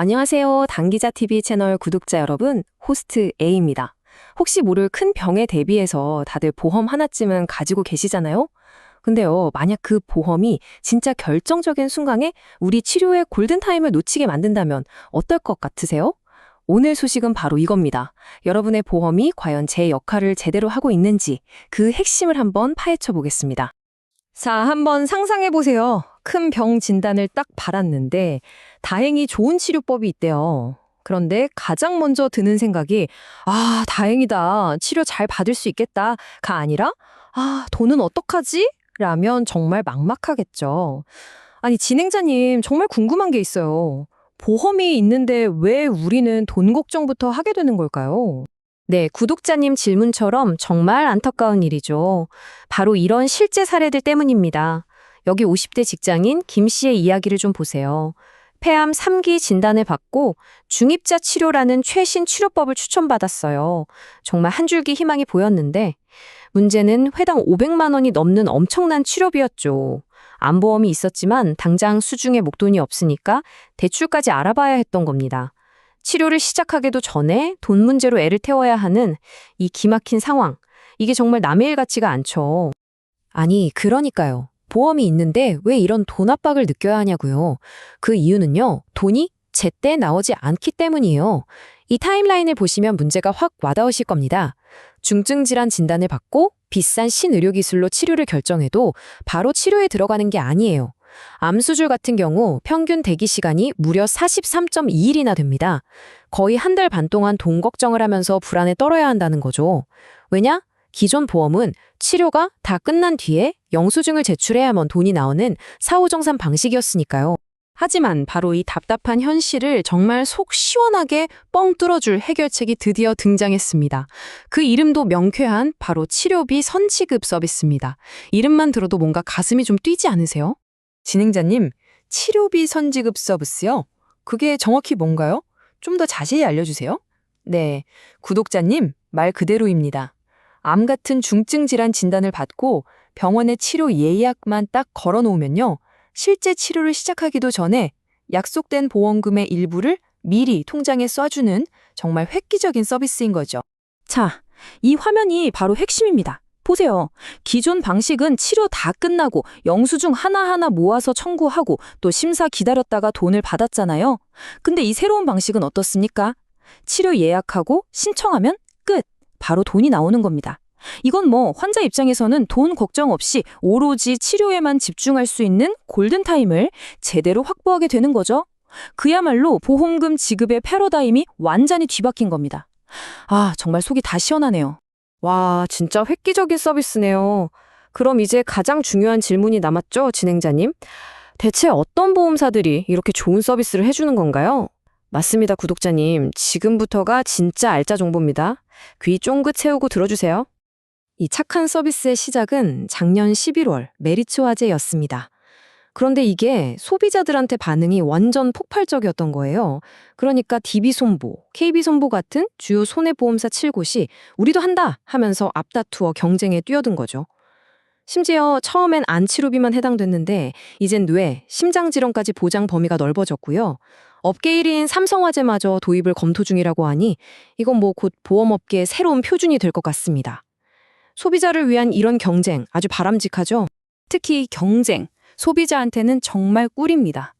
안녕하세요. 당기자TV 채널 구독자 여러분, 호스트 A입니다. 혹시 모를 큰 병에 대비해서 다들 보험 하나쯤은 가지고 계시잖아요? 근데요, 만약 그 보험이 진짜 결정적인 순간에 우리 치료의 골든타임을 놓치게 만든다면 어떨 것 같으세요? 오늘 소식은 바로 이겁니다. 여러분의 보험이 과연 제 역할을 제대로 하고 있는지 그 핵심을 한번 파헤쳐 보겠습니다. 자, 한번 상상해 보세요. 큰 병 진단을 딱 받았는데 다행히 좋은 치료법이 있대요. 그런데 가장 먼저 드는 생각이 아, 다행이다. 치료 잘 받을 수 있겠다가 아니라 아, 돈은 어떡하지? 라면 정말 막막하겠죠. 아니, 진행자님, 정말 궁금한 게 있어요. 보험이 있는데 왜 우리는 돈 걱정부터 하게 되는 걸까요? 네, 구독자님 질문처럼 정말 안타까운 일이죠. 바로 이런 실제 사례들 때문입니다. 여기 50대 직장인 김 씨의 이야기를 좀 보세요. 폐암 3기 진단을 받고 중입자 치료라는 최신 치료법을 추천받았어요. 정말 한 줄기 희망이 보였는데 문제는 회당 500만 원이 넘는 엄청난 치료비였죠. 암보험이 있었지만 당장 수중에 목돈이 없으니까 대출까지 알아봐야 했던 겁니다. 치료를 시작하기도 전에 돈 문제로 애를 태워야 하는 이 기막힌 상황. 이게 정말 남의 일 같지가 않죠. 아니, 그러니까요. 보험이 있는데 왜 이런 돈 압박을 느껴야 하냐고요. 그 이유는요. 돈이 제때 나오지 않기 때문이에요. 이 타임라인을 보시면 문제가 확 와닿으실 겁니다. 중증 질환 진단을 받고 비싼 신의료 기술로 치료를 결정해도 바로 치료에 들어가는 게 아니에요. 암수술 같은 경우 평균 대기 시간이 무려 43.2일이나 됩니다. 거의 한 달 반 동안 돈 걱정을 하면서 불안에 떨어야 한다는 거죠. 왜냐? 기존 보험은 치료가 다 끝난 뒤에 영수증을 제출해야만 돈이 나오는 사후정산 방식이었으니까요. 하지만 바로 이 답답한 현실을 정말 속 시원하게 뻥 뚫어줄 해결책이 드디어 등장했습니다. 그 이름도 명쾌한 바로 치료비 선지급 서비스입니다. 이름만 들어도 뭔가 가슴이 좀 뛰지 않으세요? 진행자님, 치료비 선지급 서비스요? 그게 정확히 뭔가요? 좀 더 자세히 알려주세요. 네, 구독자님, 말 그대로입니다. 암 같은 중증 질환 진단을 받고 병원에 치료 예약만 딱 걸어 놓으면요. 실제 치료를 시작하기도 전에 약속된 보험금의 일부를 미리 통장에 쏴주는 정말 획기적인 서비스인 거죠. 자, 이 화면이 바로 핵심입니다. 보세요. 기존 방식은 치료 다 끝나고 영수증 하나하나 모아서 청구하고 또 심사 기다렸다가 돈을 받았잖아요. 근데 이 새로운 방식은 어떻습니까? 치료 예약하고 신청하면 끝. 바로 돈이 나오는 겁니다. 이건 뭐 환자 입장에서는 돈 걱정 없이 오로지 치료에만 집중할 수 있는 골든타임을 제대로 확보하게 되는 거죠. 그야말로 보험금 지급의 패러다임이 완전히 뒤바뀐 겁니다. 아, 정말 속이 다 시원하네요. 와, 진짜 획기적인 서비스네요. 그럼 이제 가장 중요한 질문이 남았죠, 진행자님? 대체 어떤 보험사들이 이렇게 좋은 서비스를 해주는 건가요? 맞습니다, 구독자님. 지금부터가 진짜 알짜 정보입니다. 귀 쫑긋 세우고 들어주세요. 이 착한 서비스의 시작은 작년 11월 메리츠 화재였습니다. 그런데 이게 소비자들한테 반응이 완전 폭발적이었던 거예요. 그러니까 DB손보, KB손보 같은 주요 손해보험사 7곳이 우리도 한다 하면서 앞다투어 경쟁에 뛰어든 거죠. 심지어 처음엔 안치료비만 해당됐는데 이젠 뇌, 심장질환까지 보장 범위가 넓어졌고요. 업계 1위인 삼성화재마저 도입을 검토 중이라고 하니 이건 뭐 곧 보험업계의 새로운 표준이 될 것 같습니다. 소비자를 위한 이런 경쟁 아주 바람직하죠. 특히 경쟁, 소비자한테는 정말 꿀입니다.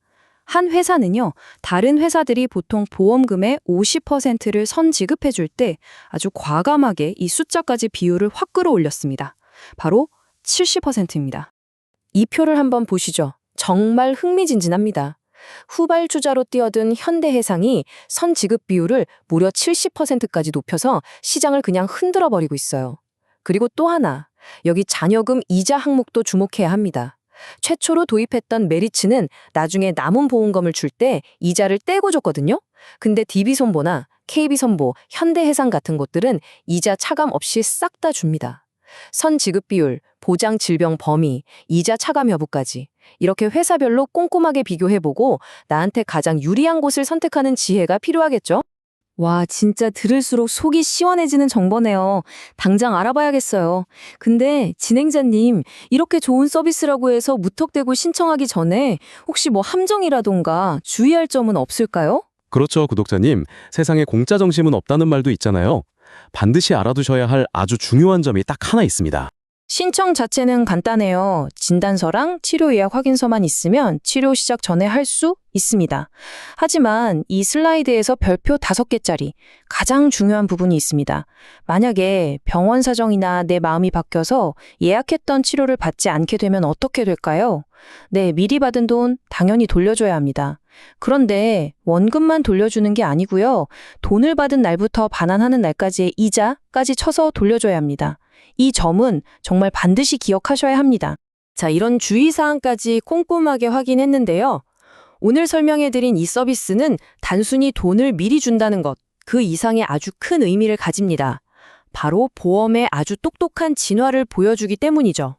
한 회사는요, 다른 회사들이 보통 보험금의 50%를 선 지급해 줄 때 아주 과감하게 이 숫자까지 비율을 확 끌어올렸습니다. 바로 70%입니다. 이 표를 한번 보시죠. 정말 흥미진진합니다. 후발주자로 뛰어든 현대해상이 선 지급 비율을 무려 70%까지 높여서 시장을 그냥 흔들어 버리고 있어요. 그리고 또 하나, 여기 잔여금 이자 항목도 주목해야 합니다. 최초로 도입했던 메리츠는 나중에 남은 보험금을 줄 때 이자를 떼고 줬거든요. 근데 DB손보나 KB손보, 현대해상 같은 곳들은 이자 차감 없이 싹 다 줍니다. 선 지급 비율, 보장 질병 범위, 이자 차감 여부까지 이렇게 회사별로 꼼꼼하게 비교해보고 나한테 가장 유리한 곳을 선택하는 지혜가 필요하겠죠? 와, 진짜 들을수록 속이 시원해지는 정보네요. 당장 알아봐야겠어요. 근데 진행자님, 이렇게 좋은 서비스라고 해서 무턱대고 신청하기 전에 혹시 뭐 함정이라던가 주의할 점은 없을까요? 그렇죠, 구독자님. 세상에 공짜 정심은 없다는 말도 있잖아요. 반드시 알아두셔야 할 아주 중요한 점이 딱 하나 있습니다. 신청 자체는 간단해요. 진단서랑 치료 예약 확인서만 있으면 치료 시작 전에 할 수 있습니다. 하지만 이 슬라이드에서 별표 5개짜리 가장 중요한 부분이 있습니다. 만약에 병원 사정이나 내 마음이 바뀌어서 예약했던 치료를 받지 않게 되면 어떻게 될까요? 네, 미리 받은 돈 당연히 돌려줘야 합니다. 그런데 원금만 돌려주는 게 아니고요. 돈을 받은 날부터 반환하는 날까지의 이자까지 쳐서 돌려줘야 합니다. 이 점은 정말 반드시 기억하셔야 합니다. 자, 이런 주의사항까지 꼼꼼하게 확인했는데요. 오늘 설명해드린 이 서비스는 단순히 돈을 미리 준다는 것, 그 이상의 아주 큰 의미를 가집니다. 바로 보험의 아주 똑똑한 진화를 보여주기 때문이죠.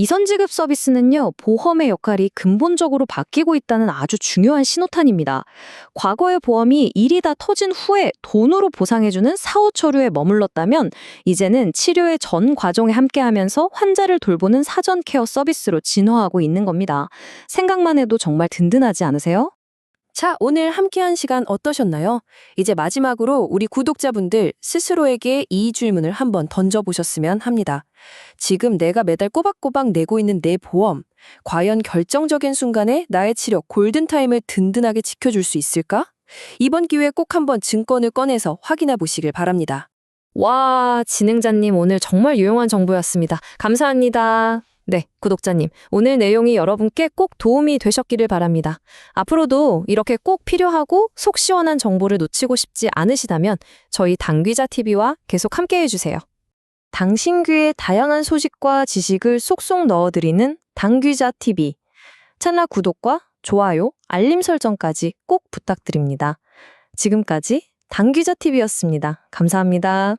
이선지급 서비스는요, 보험의 역할이 근본적으로 바뀌고 있다는 아주 중요한 신호탄입니다. 과거의 보험이 일이 다 터진 후에 돈으로 보상해주는 사후 처류에 머물렀다면, 이제는 치료의 전 과정에 함께하면서 환자를 돌보는 사전 케어 서비스로 진화하고 있는 겁니다. 생각만 해도 정말 든든하지 않으세요? 자, 오늘 함께한 시간 어떠셨나요? 이제 마지막으로 우리 구독자분들 스스로에게 이 질문을 한번 던져보셨으면 합니다. 지금 내가 매달 꼬박꼬박 내고 있는 내 보험, 과연 결정적인 순간에 나의 치료 골든타임을 든든하게 지켜줄 수 있을까? 이번 기회에 꼭 한번 증권을 꺼내서 확인해 보시길 바랍니다. 와, 진행자님 오늘 정말 유용한 정보였습니다. 감사합니다. 네, 구독자님. 오늘 내용이 여러분께 꼭 도움이 되셨기를 바랍니다. 앞으로도 이렇게 꼭 필요하고 속 시원한 정보를 놓치고 싶지 않으시다면 저희 당귀자 TV와 계속 함께 해주세요. 당신 귀에 다양한 소식과 지식을 쏙쏙 넣어드리는 당귀자 TV. 채널 구독과 좋아요, 알림 설정까지 꼭 부탁드립니다. 지금까지 당귀자 TV였습니다. 감사합니다.